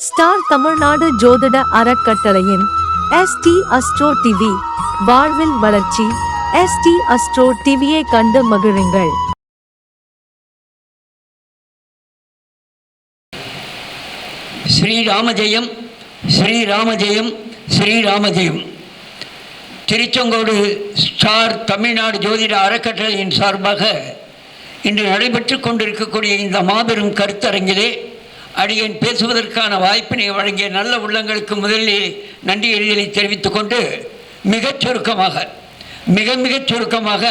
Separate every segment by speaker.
Speaker 1: Star Tamil Nadu ஜோதிட அறக்கட்டளையின் ST astro TV வாழ்வில் வளர்ச்சி எஸ்டி அஸ்ட்ரோ டிவியை கண்டு மகிழுங்கள்.
Speaker 2: ஸ்ரீராமஜெயம் ஸ்ரீராமஜெயம் ஸ்ரீராமஜெயம் திருச்செங்கோடு ஸ்டார் தமிழ்நாடு ஜோதிட அறக்கட்டளையின் சார்பாக இன்று நடைபெற்று கொண்டிருக்கக்கூடிய இந்த மாபெரும் கருத்தரங்கிலே அடியேன் பேசுவதற்கான வாய்ப்பினை வழங்கிய நல்ல உள்ளங்களுக்கு முதலில் நன்றி எறிதலை தெரிவித்துக் கொண்டு மிகச் சுருக்கமாக மிக மிகச் சுருக்கமாக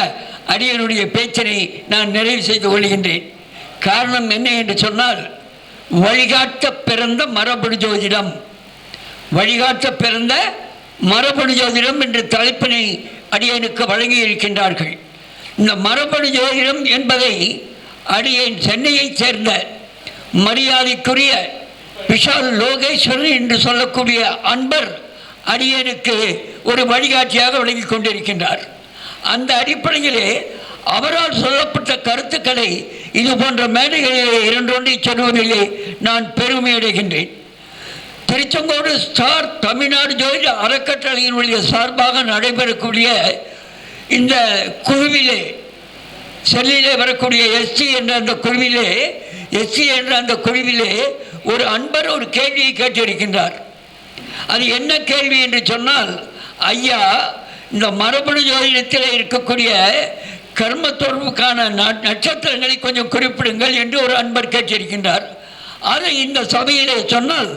Speaker 2: அடியனுடைய பேச்சினை நான் நிறைவு செய்து கொள்கின்றேன். காரணம் என்ன என்று சொன்னால் வழிகாட்ட பிறந்த மரபணு ஜோதிடம். வழிகாட்ட பிறந்த மரபணு ஜோதிடம் என்ற தலைப்பினை அடியனுக்கு வழங்கி இருக்கின்றார்கள் இந்த மரபணு ஜோதிடம் என்பதை அடியேன் சென்னையைச் சேர்ந்த மரியாதைக்குரிய விஷால் லோகேஸ்வரன் என்று சொல்லக்கூடிய அன்பர் அடியனுக்கு ஒரு வழிகாட்டியாக விளங்கி கொண்டிருக்கின்றார். அந்த அடிப்படையிலே அவரால் சொல்லப்பட்ட கருத்துக்களை இது போன்ற மேடைகளிலே இரண்டொன்றை சொல்வதிலே நான் பெருமை அடைகின்றேன். திருச்செங்கோடு ஸ்டார் தமிழ்நாடு ஜோதி அறக்கட்டளையினுடைய சார்பாக நடைபெறக்கூடிய இந்த குழுவிலே செல்லிலே வரக்கூடிய எஸ்டி என்ற அந்த குழுவிலே எஸ்டி என்ற அந்த குழுவிலே ஒரு அன்பர் ஒரு கேள்வியை கேட்டிருக்கின்றார். அது என்ன கேள்வி என்று சொன்னால் ஐயா இந்த மரபணு ஜோதிடத்தில் இருக்கக்கூடிய கர்ம தொடர்புக்கான நட்சத்திரங்களை கொஞ்சம் குறிப்பிடுங்கள் என்று ஒரு அன்பர் கேட்டிருக்கின்றார். அதை இந்த சபையிலே சொன்னால்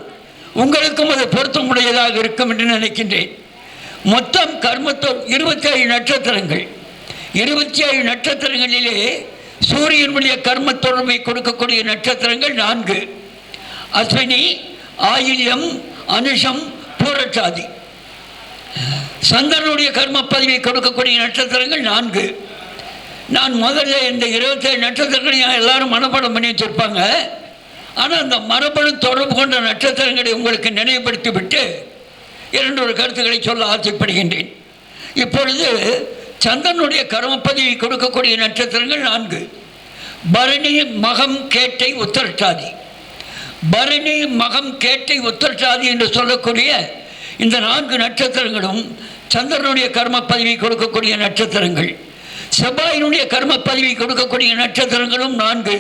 Speaker 2: உங்களுக்கும் அது பொருத்தமுடையதாக இருக்கும் என்று நினைக்கின்றேன். மொத்தம் கர்மத்தோ இருபத்தி நட்சத்திரங்கள். இருபத்தி ஏழு நட்சத்திரங்களிலே சூரியனுடைய கர்ம தொடர்பை கொடுக்கக்கூடிய நட்சத்திரங்கள் நான்கு. அஸ்வினி ஆயில்யம் அனுஷம் பூரட்டாதி. சந்திரனுடைய கர்ம பதவியை கொடுக்கக்கூடிய நட்சத்திரங்கள் நான்கு. நான் முதல்ல இந்த இருபத்தேழு நட்சத்திரங்களையும் எல்லாரும் மனப்பாடம் பண்ணி வச்சிருப்பாங்க. ஆனால் அந்த மரபணு தொடர்பு கொண்ட நட்சத்திரங்களை உங்களுக்கு நினைவுபடுத்திவிட்டு விட்டு இரண்டு ஒரு கருத்துக்களை சொல்ல ஆசைப்படுகின்றேன். இப்பொழுது சந்திரனுடைய கர்மப்பதிவை கொடுக்கக்கூடிய நட்சத்திரங்கள் நான்கு. பரணி மகம் கேட்டை உத்தரட்டாதி. பரணி மகம் கேட்டை உத்தரட்டாதி என்று சொல்லக்கூடிய இந்த நான்கு நட்சத்திரங்களும் சந்திரனுடைய கர்ம பதவி கொடுக்கக்கூடிய நட்சத்திரங்கள். செவ்வாயினுடைய கர்ம பதவி கொடுக்கக்கூடிய நட்சத்திரங்களும் நான்கு.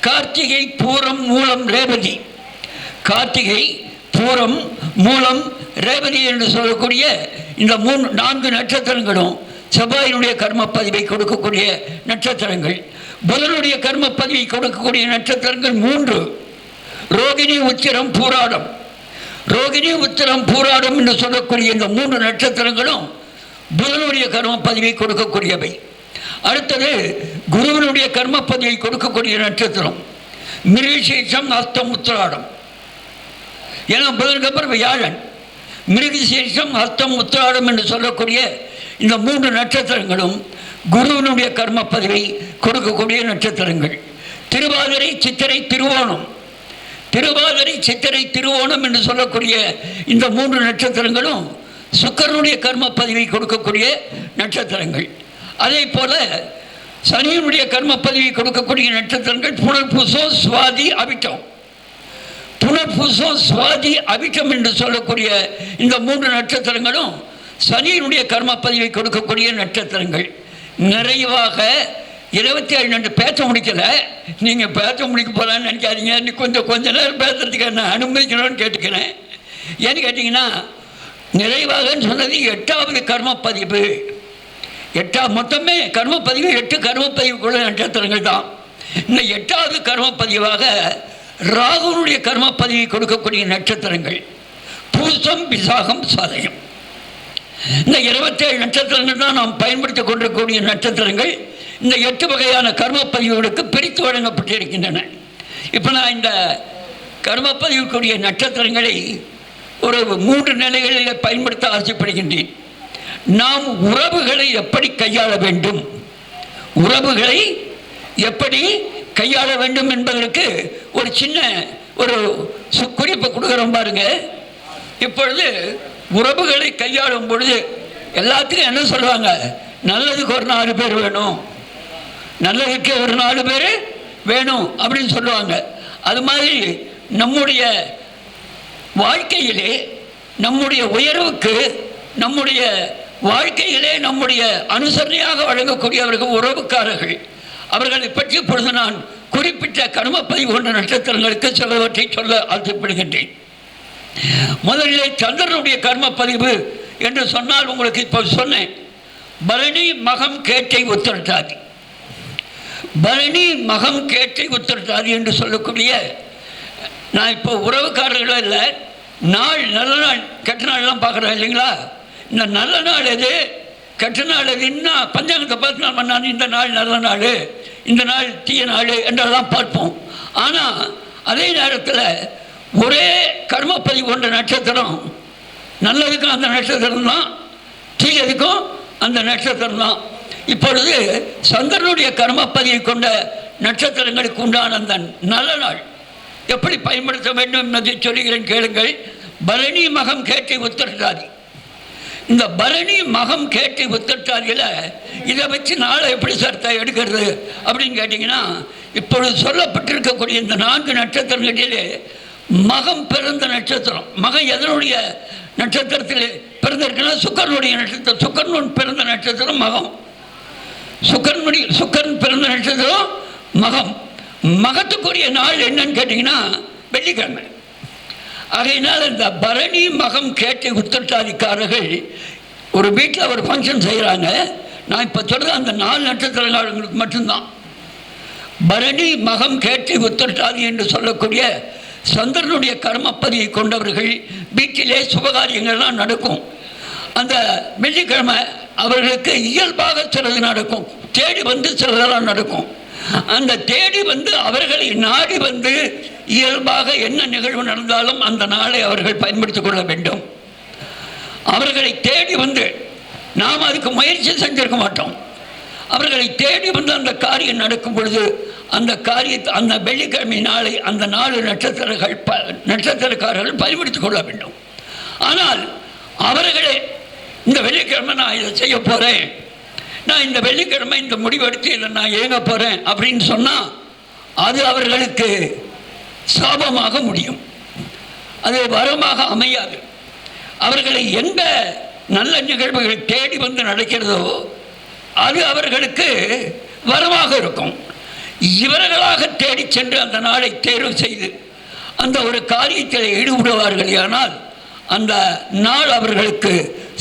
Speaker 2: கார்த்திகை பூரம் மூலம் ரேவதி. கார்த்திகை பூரம் மூலம் ரேவதி என்று சொல்லக்கூடிய இந்த மூணு நான்கு நட்சத்திரங்களும் செவ்வாயினுடைய கர்ம பதிவை கொடுக்கக்கூடிய நட்சத்திரங்கள் புதனுடைய கர்ம பதிவை கொடுக்கக்கூடிய நட்சத்திரங்கள் மூன்று. ரோகிணி உத்திரம் பூராடம். ரோகிணி உத்திரம் பூராடம் என்று சொல்லக்கூடிய இந்த மூன்று நட்சத்திரங்களும் புதனுடைய கர்ம பதிவை கொடுக்கக்கூடியவை. அடுத்தது குருவனுடைய கர்ம பதிவை கொடுக்கக்கூடிய நட்சத்திரம் மிருகசேஷம் அஸ்தம் உத்திராடம் ஏன்னா புதனுக்கு அப்புறம் வியாழன். மிருகசேஷம் ஹஸ்தம் உத்திராடம் என்று சொல்லக்கூடிய இந்த மூன்று நட்சத்திரங்களும் குருவினுடைய கர்ம பதிவை கொடுக்கக்கூடிய நட்சத்திரங்கள். திருவாதிரை சித்திரை திருவோணம். திருவாதிரை சித்திரை திருவோணம் என்று சொல்லக்கூடிய இந்த மூன்று நட்சத்திரங்களும் சுக்கரனுடைய கர்ம பதிவை கொடுக்கக்கூடிய நட்சத்திரங்கள். அதே போல சனியினுடைய கர்ம பதிவை கொடுக்கக்கூடிய நட்சத்திரங்கள் புனர்பூசம் சுவாதி அவிட்டம் புனர்பூசம் சுவாதி அவிட்டம் என்று சொல்லக்கூடிய இந்த மூன்று நட்சத்திரங்களும் சனியினுடைய கர்ம பதிவை கொடுக்கக்கூடிய நட்சத்திரங்கள். நிறைவாக இருபத்தி ஏழு நண்டு பேச முடிக்கலை. நீங்கள் பேச முடிக்க போகலான்னு நினைக்காதீங்க. நீ கொஞ்சம் கொஞ்ச நேரம் பேசுறதுக்கு நான் அனுமதிக்கணும்னு கேட்டுக்கிறேன். ஏன்னு கேட்டிங்கன்னா நிறைவாகன்னு சொன்னது எட்டாவது கர்ம பதிவு எட்டா மொத்தமே கர்மப்பதிவு எட்டு கர்ம பதிவுக்குள்ள நட்சத்திரங்கள் தான். இந்த எட்டாவது கர்ம பதிவாக ராகுனுடைய கர்ம பதிவை கொடுக்கக்கூடிய நட்சத்திரங்கள். பூசம் விசாகம் சதயம். இந்த இருபத்தேழு நட்சத்திரங்கள் தான் நாம் பயன்படுத்திக் கொண்டிருக்கக்கூடிய நட்சத்திரங்கள். இந்த எட்டு வகையான கர்மப்பதிவுகளுக்கு பிரித்து வழங்கப்பட்டிருக்கின்றன. இப்போ நான் இந்த கர்மப்பதிவுக்குரிய நட்சத்திரங்களை ஒரு மூன்று நிலைகளில் பயன்படுத்த ஆசைப்படுகின்றேன். நாம் உறவுகளை எப்படி கையாள வேண்டும்? உறவுகளை எப்படி கையாள வேண்டும் என்பதற்கு ஒரு சின்ன ஒரு சு- குறிப்பை கொடுக்குறோம் பாருங்க. இப்பொழுது உறவுகளை கையாளும் பொழுது எல்லாத்துக்கும் என்ன சொல்லுவாங்க நல்லதுக்கு ஒரு நாலு பேர் வேணும். நல்லதுக்கு ஒரு நாலு பேர் வேணும் அப்படின்னு சொல்லுவாங்க. அது மாதிரி நம்முடைய வாழ்க்கையிலே நம்முடைய உயர்வுக்கு நம்முடைய வாழ்க்கையிலே நம்முடைய அனுசரணையாக வழங்கக்கூடியவர்கள் உறவுக்காரர்கள். அவர்களை பற்றி இப்பொழுது நான் குறிப்பிட்ட கர்மப்பதிவு கொண்ட நட்சத்திரங்களுக்கு சிலவற்றை சொல்ல ஆசைப்படுகின்றேன். முதலிலே சந்திரனுடைய கர்மப்பதிவு என்று சொன்னால் உங்களுக்கு இப்போ சொன்னேன். பரணி மகம் கேட்டை உத்தரட்டாதி பரணி மகம் கேட்டை உத்தரட்டாதி என்று சொல்லக்கூடிய நான் இப்போ உறவுக்காரர்களும் இல்லை நாள் நல்ல நாள் கெட்ட நாள்லாம் பார்க்குறேன் இல்லைங்களா? இந்த நல்ல நாள் எது? கெட்ட நாள் எது? இன்னும் பஞ்சாங்கத்தை பார்த்து நாள் பண்ணான் இந்த நாள் நல்ல நாள் இந்த நாள் தீய நாள் என்றெல்லாம் பார்ப்போம். ஆனால் அதே நேரத்தில் ஒரே கர்மப்பதி கொண்ட நட்சத்திரம். நல்லதுக்கும் அந்த நட்சத்திரம் தான் தீயதுக்கும் அந்த நட்சத்திரம் தான். இப்பொழுது சந்திரனுடைய கர்மப்பதியை கொண்ட நட்சத்திரங்களுக்கு உண்டான அந்த நல்ல நாள். எப்படி பயன்படுத்த வேண்டும் என்பதை சொல்லுகிறேன் கேளுங்கள். பரணி மகம் கேட்டை உத்தரட்டாதி. இந்த பரணி மகம் கேட்டை உத்தரட்டாதியில் இதை வச்சு நாளை எப்படி சார் எடுக்கிறது அப்படின்னு கேட்டிங்கன்னா இப்பொழுது சொல்லப்பட்டிருக்கக்கூடிய இந்த நான்கு நட்சத்திரங்களிலே மகம் பிறந்த நட்சத்திரம். மகம் எதனுடைய நட்சத்திரத்தில் பிறந்திருக்குன்னா சுக்கரனுடைய நட்சத்திரம். சுக்கரன் பிறந்த நட்சத்திரம் மகம். சுக்கரனுடைய சுக்கரன் பிறந்த நட்சத்திரம் மகம். மகத்துக்குரிய நாள் என்னன்னு கேட்டிங்கன்னா வெள்ளிக்கிழமை. ஆகையினால் இந்த பரணி மகம் கேட்டு உத்திரட்டாதிக்காரர்கள் ஒரு வீட்டில் ஒரு ஃபங்க்ஷன் செய்கிறாங்க. நான் இப்போ சொல்கிறது அந்த நாலு நட்சத்திரங்களுக்கு மட்டும்தான். பரணி மகம் கேட்டு உத்திரட்டாதி என்று சொல்லக்கூடிய சந்திரனுடைய கர்மப்பதியை கொண்டவர்கள் வீட்டிலே சுபகாரியங்கள்லாம் நடக்கும். அந்த வெள்ளிக்கிழமை அவர்களுக்கு இயல்பாக சிலது நடக்கும். தேடி வந்து சிலதெல்லாம் நடக்கும். அந்த தேடி வந்து அவர்களை நாடி வந்து இயல்பாக என்ன நிகழ்வு நடந்தாலும் அந்த நாளை அவர்கள் பயன்படுத்திக் கொள்ள வேண்டும். அவர்களை தேடி வந்து நாம் அதுக்கு முயற்சி செஞ்சிருக்க மாட்டோம். அவர்களை தேடி வந்து அந்த காரியம் நடக்கும் பொழுது அந்த காரியத்தை அந்த வெள்ளிக்கிழமை நாளை அந்த நாலு நட்சத்திரங்கள் ப நட்சத்திரக்காரர்கள் பயன்படுத்திக் கொள்ள வேண்டும். ஆனால் அவர்களே இந்த வெள்ளிக்கிழமை நான் இதை செய்ய போகிறேன் நான் இந்த வெள்ளிக்கிழமை இந்த முடிவெடுத்து இதை நான் இயங்க போகிறேன் அப்படின்னு சொன்னால் அது அவர்களுக்கு சாபமாக முடியும். அது வரமாக அமையாது. அவர்களை எந்த நல்ல நிகழ்வுகள் தேடி வந்து நடக்கிறதோ அது அவர்களுக்கு வரமாக இருக்கும். இவர்களாக தேடி சென்று அந்த நாளை தேர்வு செய்து அந்த ஒரு காரியத்தில் ஈடுபடுவார்கள். ஆனால் அந்த நாள் அவர்களுக்கு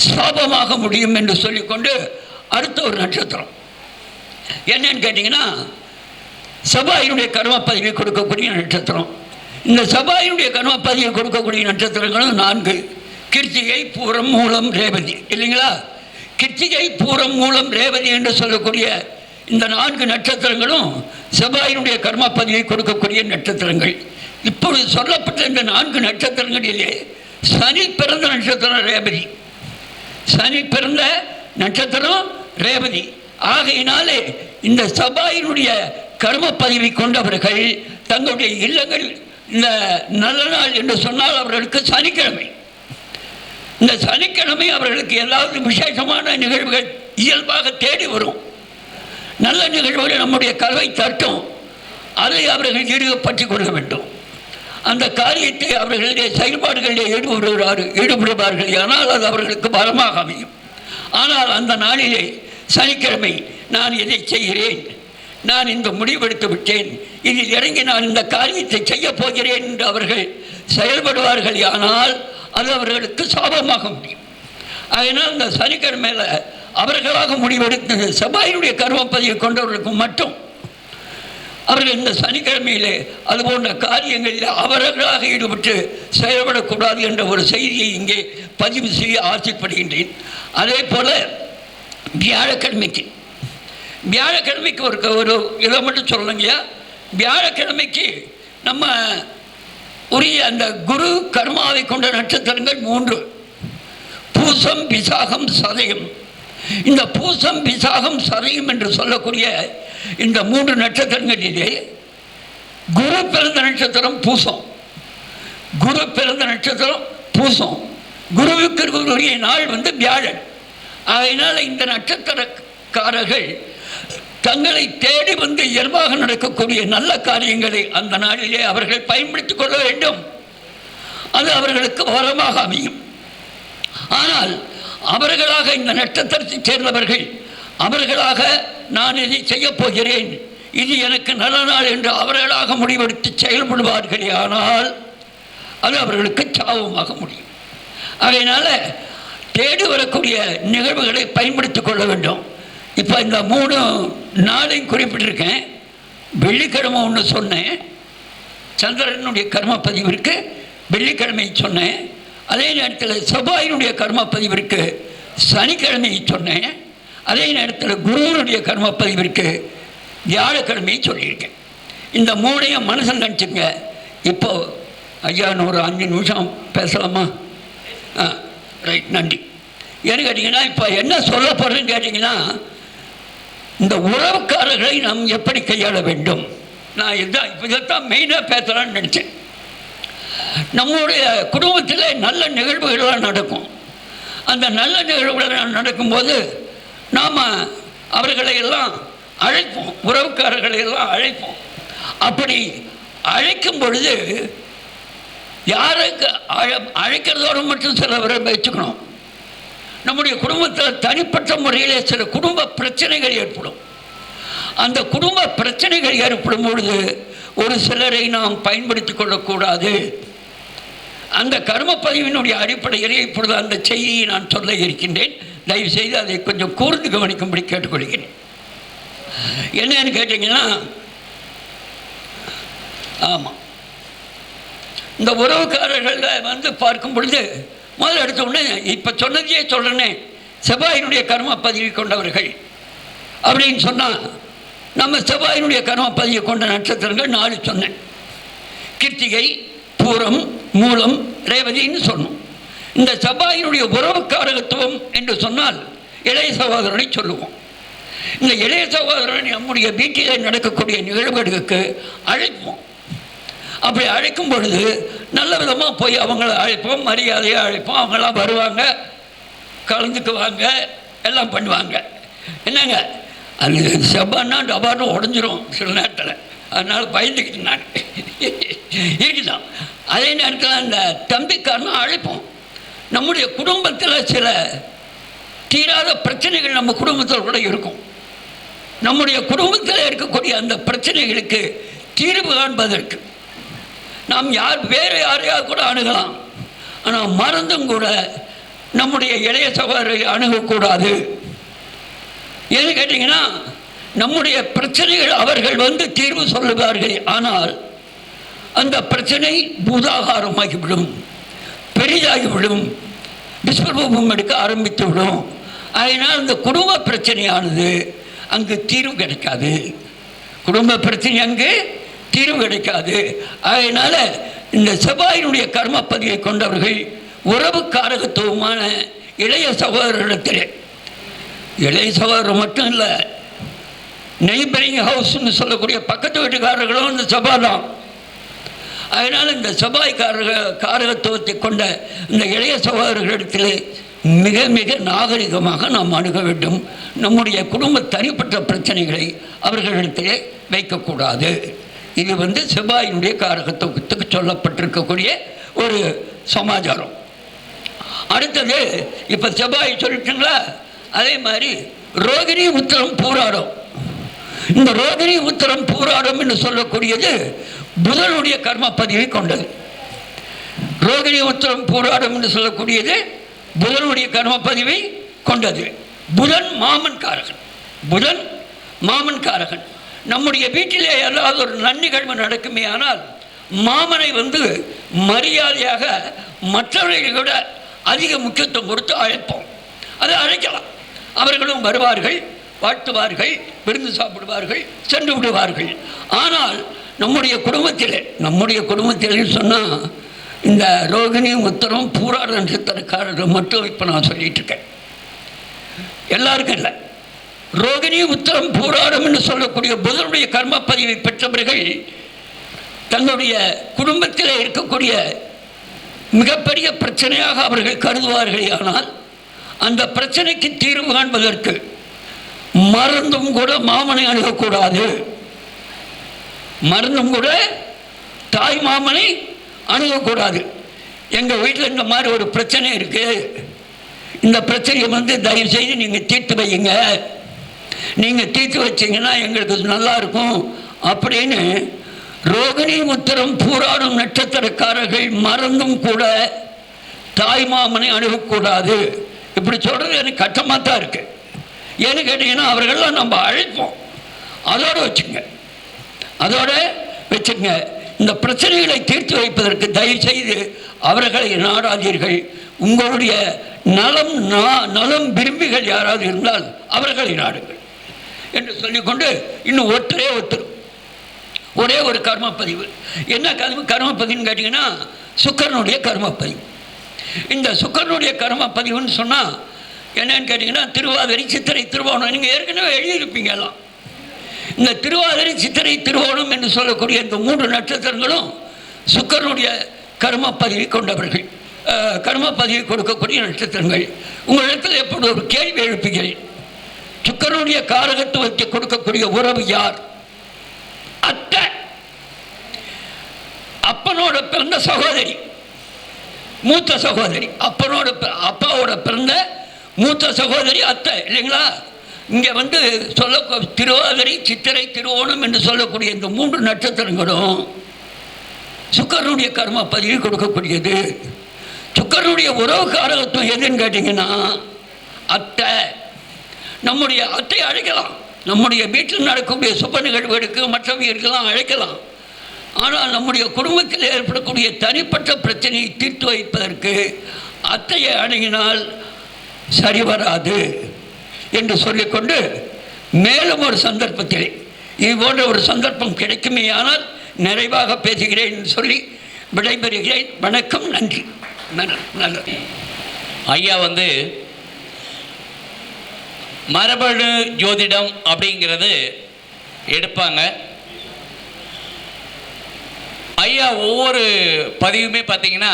Speaker 2: சாபமாக முடியும் என்று சொல்லிக்கொண்டு அடுத்த ஒரு நட்சத்திரம். என்னன்னு கேட்டிங்கன்னா சபாயினுடைய கர்மப்பதிவை கொடுக்கக்கூடிய நட்சத்திரம். இந்த சபாயினுடைய கர்மப்பதிவை கொடுக்கக்கூடிய நட்சத்திரங்களும் நான்கு. கிருத்திகை பூரம் மூலம் ரேவதி. இல்லைங்களா? கிருத்திகை பூரம் மூலம் ரேவதி என்று சொல்லக்கூடிய இந்த நான்கு நட்சத்திரங்களும் செவ்வாயினுடைய கர்ம பதிவை கொடுக்கக்கூடிய நட்சத்திரங்கள். இப்பொழுது சொல்லப்பட்ட இந்த நான்கு நட்சத்திரங்களிலே சனி பிறந்த நட்சத்திரம் ரேவதி. சனி பிறந்த நட்சத்திரம் ரேவதி. ஆகையினாலே இந்த சபாயினுடைய கர்ம பதிவை கொண்டவர்கள் தங்களுடைய இல்லங்கள் இந்த நல்ல நாள் என்று சொன்னால் அவர்களுக்கு சனிக்கிழமை. இந்த சனிக்கிழமை அவர்களுக்கு ஏதாவது விசேஷமான நிகழ்வுகள் இயல்பாக தேடி வரும். நல்ல நிகழ்வுகள் நம்முடைய கல்வை தட்டும். அதை அவர்கள் ஈடுபற்றி கொள்ள வேண்டும். அந்த காரியத்தை அவர்களுடைய செயல்பாடுகளில் ஈடுபடுகிறார்கள் ஈடுபடுவார்கள். ஆனால் அது அவர்களுக்கு பலமாக அமையும். ஆனால் அந்த நாளிலே சனிக்கிழமை நான் இதை செய்கிறேன். நான் இந்த முடிவெடுத்து விட்டேன். இதில் இறங்கி நான் இந்த காரியத்தை செய்யப் போகிறேன் என்று அவர்கள் செயல்படுவார்கள். ஆனால் அது அவர்களுக்கு சாபமாக முடியும். அதனால் இந்த சனிக்கிழமையில் அவர்களாக முடிவெடுத்தது செவ்வாயினுடைய கர்மப்பதியை கொண்டவர்களுக்கு மட்டும்? அவர்கள் இந்த சனிக்கிழமையிலே அது போன்ற காரியங்களில் அவர்களாக ஈடுபட்டு செயல்படக்கூடாது என்ற ஒரு செய்தியை இங்கே பதிவு செய்ய ஆசைப்படுகின்றேன். அதே போல் வியாழக்கிழமைக்கு. வியாழக்கிழமைக்கு ஒரு ஒரு இதை மட்டும் சொல்லலைங்கய்யா வியாழக்கிழமைக்கு நம்ம உரிய அந்த குரு கர்மாவை கொண்ட நட்சத்திரங்கள் மூன்று. பூசம் விசாகம் சதயம். இந்த பூசம் விசாகம் சரியும் என்று சொல்லக்கூடிய இந்த மூன்று நட்சத்திரங்களிலே குரு பிறந்த நட்சத்திரம் பூசம். குரு பிறந்த நட்சத்திரம் பூசம். குருவுக்கு நாள் வந்து வியாழன். அதனால் இந்த நட்சத்திரக்காரர்கள் தங்களை தேடி வந்து இயல்பாக நடக்கக்கூடிய நல்ல காரியங்களை அந்த நாளிலே அவர்கள் பயன்படுத்திக் கொள்ள வேண்டும். அது அவர்களுக்கு வரமாக அமையும். ஆனால் அவர்களாக இந்த நட்சத்திரத்தை சேர்ந்தவர்கள் அவர்களாக நான் இதை செய்யப் போகிறேன். இது எனக்கு நல்ல நாள் என்று அவர்களாக முடிவெடுத்து செயல்படுவார்களே ஆனால் அது அவர்களுக்கு சாபமாக முடியும். அதனால் தேடி வரக்கூடிய நிகழ்வுகளை பயன்படுத்திக் கொள்ள வேண்டும். இப்போ இந்த மூணு நாளையும் குறிப்பிட்டிருக்கேன். வெள்ளிக்கிழமை ஒன்று சொன்னேன். சந்திரனுடைய கர்ம பதிவிற்கு வெள்ளிக்கிழமை சொன்னேன். அதே நேரத்தில் செவ்வாயினுடைய கர்ம பதிவிற்கு சனிக்கிழமை சொன்னேன். அதே நேரத்தில் குருவனுடைய கர்மப்பதிவிற்கு வியாழக்கிழமையை சொல்லியிருக்கேன். இந்த மூணையும் மனசில் நினச்சிங்க இப்போ ஐயா நூறு ஒரு அஞ்சு நிமிஷம் பேசலாமா? ஆ ரைட் நன்றி. ஏன்னு கேட்டிங்கன்னா இப்போ என்ன சொல்ல போகிறேன்னு கேட்டிங்கன்னா இந்த உறவுக்காரர்களை நாம் எப்படி கையாள வேண்டும்? நான் இதான் இப்போ இதைத்தான் மெயினாக பேசலாம்னு நினச்சேன். நம்மளுடைய குடும்பத்தில் நல்ல நிகழ்வுகள்லாம் நடக்கும். அந்த நல்ல நிகழ்வுகள் நடக்கும்போது நாம் அவர்களை எல்லாம் அழைப்போம் உறவுக்காரர்களை எல்லாம் அழைப்போம். அப்படி அழைக்கும் பொழுது யாருக்கு அழை அழைக்கிறதோடு மட்டும் சிலவரை வச்சுக்கணும். நம்முடைய குடும்பத்தில் தனிப்பட்ட முறையிலே சில குடும்ப பிரச்சனைகள் ஏற்படும். அந்த குடும்ப பிரச்சனைகள் ஏற்படும் பொழுது ஒரு சிலரை நாம் பயன்படுத்திக் கொள்ளக்கூடாது. அந்த கர்மப்பதிவினுடைய அடிப்படையிலே இப்பொழுது அந்த செய்தியை நான் சொல்ல இருக்கின்றேன். தயவு செய்து அதை கொஞ்சம் கூர்ந்து கவனிக்கும்படி கேட்டுக்கொள்கிறேன். என்னன்னு கேட்டிங்கன்னா ஆமாம் இந்த உறவுக்காரர்களில் வந்து பார்க்கும் பொழுது முதல்ல எடுத்த உடனே இப்போ சொன்னதையே சொல்கிறேனே செவ்வாயினுடைய கர்ம பதிவு கொண்டவர்கள் அப்படின்னு சொன்னால் நம்ம செவ்வாயினுடைய கர்ம பதிவு கொண்ட நட்சத்திரங்கள் நாலு சொன்னேன். கிருத்திகை பூரம் மூலம் ரேவதின்னு சொன்னோம். இந்த செவ்வாயினுடைய உறவுக்காரகத்துவம் என்று சொன்னால் இளைய சகோதரனை சொல்லுவோம். இந்த இளைய சகோதரன் நம்முடைய வீட்டில் நடக்கக்கூடிய நிகழ்வுகளுக்கு அழைப்போம். அப்படி அழைக்கும் பொழுது நல்ல விதமாக போய் அவங்கள அழைப்போம் மரியாதையாக அழைப்போம். அவங்களாம் வருவாங்க கலந்துக்குவாங்க எல்லாம் பண்ணுவாங்க. என்னங்க? அது செவ்வாய்னா டபான்னு உடஞ்சிரும் சில நேரத்தில். அதனால் பயந்துக்கிட்டு நான். இருக்குதான். அதே நேரத்தில் அந்த தம்பிக்காரனும் அழைப்போம். நம்முடைய குடும்பத்தில் சில தீராத பிரச்சனைகள் நம்ம குடும்பத்தில் கூட இருக்கும். நம்முடைய குடும்பத்தில் இருக்கக்கூடிய அந்த பிரச்சனைகளுக்கு தீர்வு காண்பதற்கு நாம் யார் வேறு யாரையாவது கூட அணுகலாம். ஆனால் மறந்தும் கூட நம்முடைய இளைய சகோதரை அணுகக்கூடாது. ஏன்னு கேட்டிங்கன்னா நம்முடைய பிரச்சனைகள் அவர்கள் வந்து தீர்வு சொல்லுவார்கள். ஆனால் அந்த பிரச்சனை பூதாகாரமாகிவிடும் பெரிதாகிவிடும் விஸ்வரூபம் எடுக்க ஆரம்பித்து விடும். அதனால் அந்த குடும்ப பிரச்சனையானது அங்கு தீர்வு கிடைக்காது. குடும்ப பிரச்சனை அங்கு தீர்வு கிடைக்காது. அதனால் இந்த செவ்வாயினுடைய கர்மப்பதிவை கொண்டவர்கள் உறவு காரகத்துவமான இளைய சகோதரத்தில் இளைய சகோதரர் மட்டும் இல்லை நெய்பரிங் ஹவுஸ்ன்னு சொல்லக்கூடிய பக்கத்து வீட்டுக்காரர்களும் இந்த சபா தான். அதனால் இந்த செவ்வாய்க்காரக காரகத்துவத்தை கொண்ட இந்த இளைய சகோதரர்களிடத்தில் மிக மிக நாகரிகமாக நாம் அணுக வேண்டும். நம்முடைய குடும்ப தனிப்பட்ட பிரச்சனைகளை அவர்களிடத்திலே வைக்கக்கூடாது. இது வந்து செவ்வாயினுடைய காரகத்துவத்துக்கு சொல்லப்பட்டிருக்கக்கூடிய ஒரு சமாச்சாரம். அடுத்தது இப்போ செவ்வாய் சொல்லிட்டுங்களா? அதே மாதிரி ரோகிணி உத்திரம் பூராடம். இந்த ரோகிணி உத்தரம் பூராடம் என்று சொல்லக்கூடியது புதனுடைய கர்ம பதிவை கொண்டது. ரோகிணி உத்தரம் போராடும் என்று சொல்லக்கூடியது புதனுடைய கர்ம பதிவை கொண்டது. புதன் மாமன் காரகன் புதன் மாமன் காரகன் நம்முடைய வீட்டிலே ஏதாவது ஒரு நன்னிகழ்வு நடக்குமே ஆனால் மாமனை வந்து மரியாதையாக மற்றவர்களை விட அதிக முக்கியத்துவம் கொடுத்து அழைப்போம். அதை அழைக்கலாம். அவர்களும் வருவார்கள் வாழ்த்துவார்கள் விருந்து சாப்பிடுவார்கள் சென்று விடுவார்கள். ஆனால் நம்முடைய குடும்பத்தில் நம்முடைய குடும்பத்தில் சொன்னால் இந்த ரோகிணி உத்தரம் என்று நட்சத்திரக்காரர்கள் மட்டும் இப்போ நான் சொல்லிட்டு இருக்கேன். எல்லாருக்கும் இல்லை. ரோகிணி உத்தரம் பூராடம் என்று சொல்லக்கூடிய புதனுடைய கர்ம பதிவை பெற்றவர்கள் தங்களுடைய குடும்பத்தில் இருக்கக்கூடிய மிகப்பெரிய பிரச்சனையாக அவர்கள் கருதுவார்கள் ஆனால் அந்த பிரச்சனைக்கு தீர்வு காண்பதற்கு மருந்தும் கூட மாமனை அணுகக்கூடாது. மருந்தும் கூட தாய் மாமனை அணுகக்கூடாது. எங்கள் வீட்டில் இந்த மாதிரி ஒரு பிரச்சனை இருக்குது இந்த பிரச்சனையை வந்து தயவு செய்து நீங்கள் தீர்த்து வையுங்க. நீங்கள் தீர்த்து வச்சிங்கன்னா எங்களுக்கு நல்லா இருக்கும். அப்படின்னு ரோகிணி முத்திரம் பூராடும் நட்சத்திரக்காரர்கள் மறந்தும் கூட தாய் மாமனை அணுகக்கூடாது. இப்படி சொல்கிறது எனக்கு கஷ்டமாக தான் இருக்குது ஏன்னு கேட்டிங்கன்னா அவர்கள்லாம் நம்ம அழைப்போம். அதோடு வச்சுங்க அதோடு வச்சுங்க இந்த பிரச்சனைகளை தீர்த்து வைப்பதற்கு தயவு செய்து அவர்களை நாடாதீர்கள். உங்களுடைய நலம் நா- நலம் விரும்பிகள் யாராவது இருந்தால் அவர்களை நாடுங்கள் என்று சொல்லிக்கொண்டு இன்னும் ஒற்றே ஒருத்தர் ஒரே ஒரு கர்மப்பதிவு. என்ன கர்ம கர்மப்பதிவுன்னு கேட்டிங்கன்னா சுக்கரனுடைய கர்மப்பதிவு. இந்த சுக்கரனுடைய கர்மப்பதிவுன்னு சொன்னால் என்னன்னு கேட்டிங்கன்னா திருவாதிரி சித்திரை திருவோணம் நீங்கள் ஏற்கனவே எழுதியிருப்பீங்க எல்லாம். இந்த திருவாதிரை சித்திரை திருவோணம் என்று சொல்லக்கூடிய இந்த மூன்று நட்சத்திரங்களும் சுக்கரனுடைய கர்மப்பதிவை கொண்டவர்கள். கர்ம பதவி கொடுக்கக்கூடிய நட்சத்திரங்கள். உங்களிடத்தில் எப்படி ஒரு கேள்வி எழுப்புகிறேன். சுக்கரனுடைய காரகத்துவத்தை கொடுக்கக்கூடிய உறவு யார்? அத்தை அப்பனோட பிறந்த சகோதரி மூத்த சகோதரி அப்பனோட அப்பாவோட பிறந்த மூத்த சகோதரி அத்தை இல்லைங்களா? இங்கே வந்து சொல்ல திருவாதிரை சித்திரை திருவோணம் என்று சொல்லக்கூடிய இந்த மூன்று நட்சத்திரங்களும் சுக்கரனுடைய கர்ம பதிவு கொடுக்கக்கூடியது. சுக்கரனுடைய உறவு காரகத்துவம் எதுன்னு கேட்டிங்கன்னா அத்தை. நம்முடைய அத்தை அழைக்கலாம். நம்முடைய வீட்டில் நடக்கக்கூடிய சுப நிகழ்வுகளுக்கு மற்றவர்களுக்கெல்லாம் அழைக்கலாம். ஆனால் நம்முடைய குடும்பத்தில் ஏற்படக்கூடிய தனிப்பட்ட பிரச்சனையை தீர்த்து வைப்பதற்கு அத்தையை அணுகினால் சரி வராது. என்று சொல்லிக்கொண்டு மேலும் ஒரு சந்தர்ப்பத்தில் இது போன்ற ஒரு சந்தர்ப்பம் கிடைக்குமே ஆனால் நிறைவாக பேசுகிறேன் என்று சொல்லி விடைபெறுகிறேன். வணக்கம் நன்றி. நல்ல- நல்லது
Speaker 3: ஐயா வந்து மரபணு ஜோதிடம் அப்படிங்கிறது எடுப்பாங்க. ஐயா ஒவ்வொரு பதிவுமே பார்த்தீங்கன்னா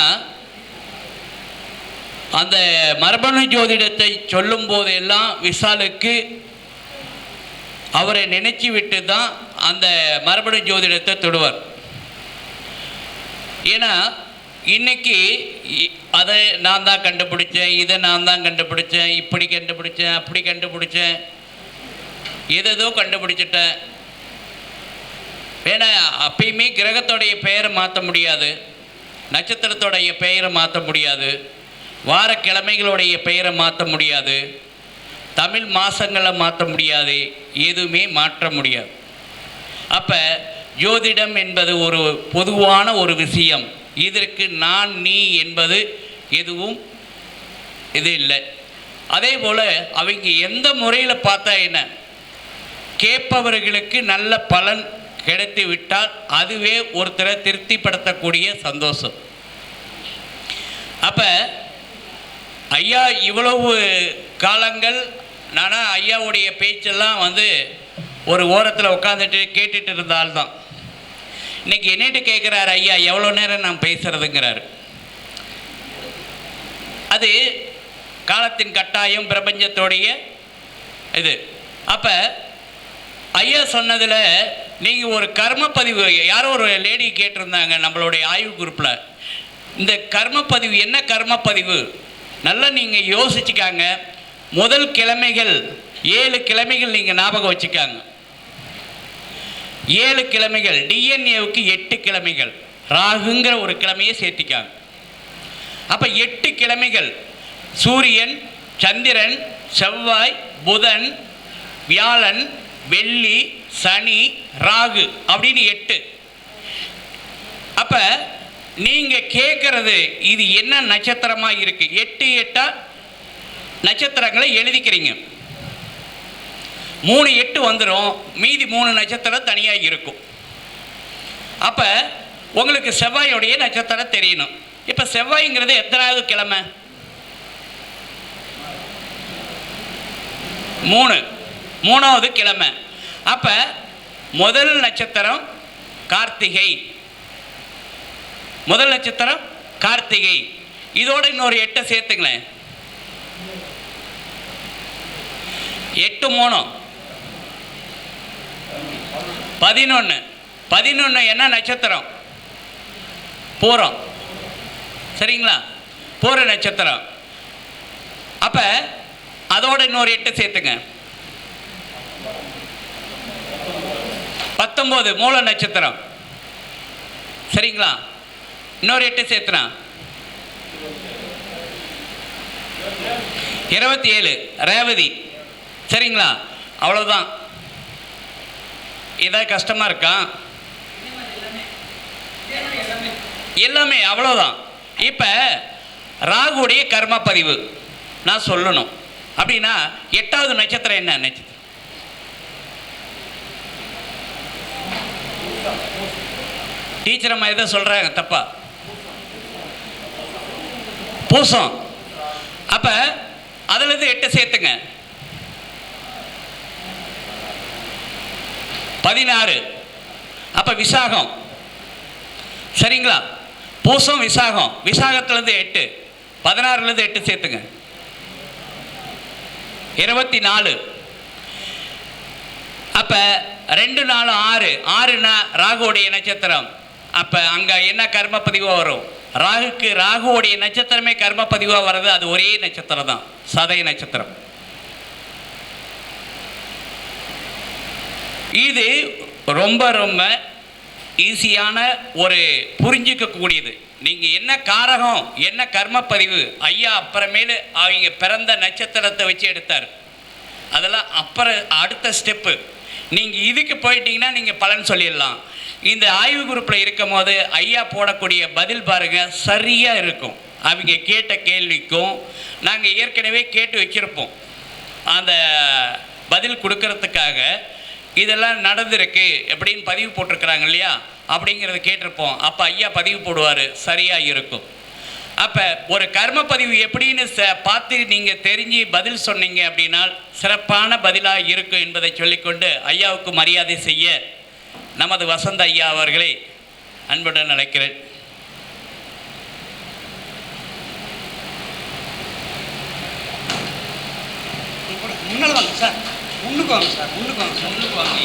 Speaker 3: அந்த மரபணு ஜோதிடத்தை சொல்லும் போதெல்லாம் விஷாலுக்கு அவரை நினைச்சு விட்டு தான் அந்த மரபணு ஜோதிடத்தை தொடுவார். ஏன்னா இன்னைக்கு அதை நான் தான் கண்டுபிடிச்சேன் இதை நான் தான் கண்டுபிடிச்சேன் இப்படி கண்டுபிடிச்சேன் அப்படி கண்டுபிடிச்சேன் எதோ கண்டுபிடிச்சிட்டேன். ஏன்னா அப்பயுமே கிரகத்தோடைய பெயரை மாற்ற முடியாது நட்சத்திரத்தோடைய பெயரை மாற்ற முடியாது. வாரக்கிழமைகளுடைய பெயரை மாற்ற முடியாது. தமிழ் மாதங்களை மாற்ற முடியாது. எதுவுமே மாற்ற முடியாது. அப்போ ஜோதிடம் என்பது ஒரு பொதுவான ஒரு விஷயம். இதற்கு நான் நீ என்பது எதுவும் இது இல்லை. அதே போல் அவங்க எந்த முறையில் பார்த்தா என்ன? கேட்பவர்களுக்கு நல்ல பலன் கிடைத்து விட்டால் அதுவே ஒருத்தரை திருப்திப்படுத்தக்கூடிய சந்தோஷம். அப்போ ஐயா இவ்வளவு காலங்கள் நானா ஐயாவுடைய பேச்செல்லாம் வந்து ஒரு ஓரத்தில் உட்காந்துட்டு கேட்டுட்டு இருந்த ஆள் தான் இன்னைக்கு என்னட்டு கேட்குறாரு ஐயா எவ்வளோ நேரம் நான் பேசுறதுங்கிறாரு. அது காலத்தின் கட்டாயம் பிரபஞ்சத்தோடைய இது. அப்போ ஐயா சொன்னதில் நீங்கள் ஒரு கர்மப்பதிவு யாரோ ஒரு லேடி கேட்டிருந்தாங்க நம்மளுடைய ஆய்வு குரூப்பில் இந்த கர்மப்பதிவு என்ன கர்மப்பதிவு நல்லா நீங்கள் யோசிச்சுக்காங்க. முதல் கிழமைகள் ஏழு கிழமைகள் நீங்கள் ஞாபகம் வச்சுக்காங்க. ஏழு கிழமைகள் டிஎன்ஏவுக்கு எட்டு கிழமைகள். ராகுங்கிற ஒரு கிழமையை சேர்த்திக்காங்க. அப்போ எட்டு கிழமைகள் சூரியன் சந்திரன் செவ்வாய் புதன் வியாழன் வெள்ளி சனி ராகு அப்படின்னு எட்டு. அப்போ நீங்கள் கேட்குறது இது என்ன நட்சத்திரமாக இருக்குது எட்டு எட்டா? நட்சத்திரங்களை எழுதிக்கிறீங்க. மூணு எட்டு வந்துடும் மீதி மூணு நட்சத்திரம் தனியாக இருக்கும். அப்போ உங்களுக்கு செவ்வாயோடைய நட்சத்திரம் தெரியணும். இப்போ செவ்வாய்ங்கிறது எத்தனாவது கிழமை? மூணு. மூணாவது கிழமை. அப்போ முதல் நட்சத்திரம் கார்த்திகை. முதல் நட்சத்திரம் கார்த்திகை. இதோட இன்னொரு எட்டை சேர்த்துங்களேன். எட்டு மூணு பதினொன்று பதினொன்று என்ன நட்சத்திரம்? பூரம். சரிங்களா? பூர நட்சத்திரம். அப்போ அதோட இன்னொரு எட்டு சேர்த்துங்க. பத்தொம்போது மூல நட்சத்திரம். சரிங்களா? இன்னொரு எட்டு சேர்த்துனா? இருபத்தி ஏழு ரேவதி. சரிங்களா? அவ்வளோதான் ஏதாவது கஷ்டமாக இருக்கா? எல்லாமே. அவ்வளோதான் இப்போ ராகுடைய கர்ம பதிவு நான் சொல்லணும். அப்படின்னா எட்டாவது நட்சத்திரம் என்ன நட்சத்திரம்? டீச்சர் அம்மா எதை சொல்கிறாங்க தப்பா. பூசம். அப்போ அதுலேருந்து எட்டு சேர்த்துங்க. பதினாறு. அப்போ விசாகம். சரிங்களா? பூசம் விசாகம். விசாகத்துலேருந்து எட்டு. பதினாறுலேருந்து எட்டு சேர்த்துங்க. இருபத்தி நாலு அப்போ ரெண்டு நாலு ஆறு. ஆறுனா ராகுடைய நட்சத்திரம். அப்போ அங்கே என்ன கர்ம பதிவாக வரும்? ராகுக்கு ராகுவோடைய நட்சத்திரமே கர்ம பதிவாக வர்றது அது ஒரே நட்சத்திரம் தான். சதய நட்சத்திரம். இது ரொம்ப ரொம்ப ஈஸியான ஒரு புரிஞ்சிக்கக்கூடியது. நீங்கள் என்ன காரகம் என்ன கர்மப்பதிவு ஐயா அப்புறமேலு அவங்க பிறந்த நட்சத்திரத்தை வச்சு எடுத்தார். அதெல்லாம் அப்புறம் அடுத்த ஸ்டெப்பு நீங்கள் இதுக்கு போயிட்டீங்கன்னா நீங்கள் பலன் சொல்லிடலாம். இந்த ஆய்வு குரூப்பில் இருக்கும் போது ஐயா போடக்கூடிய பதில் பாருங்கள் சரியாக இருக்கும். அவங்க கேட்ட கேள்விக்கும் நாங்கள் ஏற்கனவே கேட்டு வச்சுருப்போம். அந்த பதில் கொடுக்கறதுக்காக இதெல்லாம் நடந்திருக்கு எப்படின்னு பதிவு போட்டிருக்கிறாங்க இல்லையா? அப்படிங்கிறத கேட்டிருப்போம். அப்போ ஐயா பதிவு போடுவார் சரியாக இருக்கும். அப்போ ஒரு கர்ம பதிவு எப்படின்னு ச பார்த்து நீங்கள் தெரிஞ்சு பதில் சொன்னீங்க அப்படின்னா சிறப்பான பதிலாக இருக்கும் என்பதை சொல்லிக்கொண்டு ஐயாவுக்கு மரியாதை செய்ய நமது வசந்த ஐயா அவர்களை அன்புடன் அழைக்கிறேன்.
Speaker 4: முன்னால் வாங்க சார். முன்னுக்கு வாங்க சார். முன்னுக்கு வாங்க
Speaker 3: முன்னுக்கு வாங்க.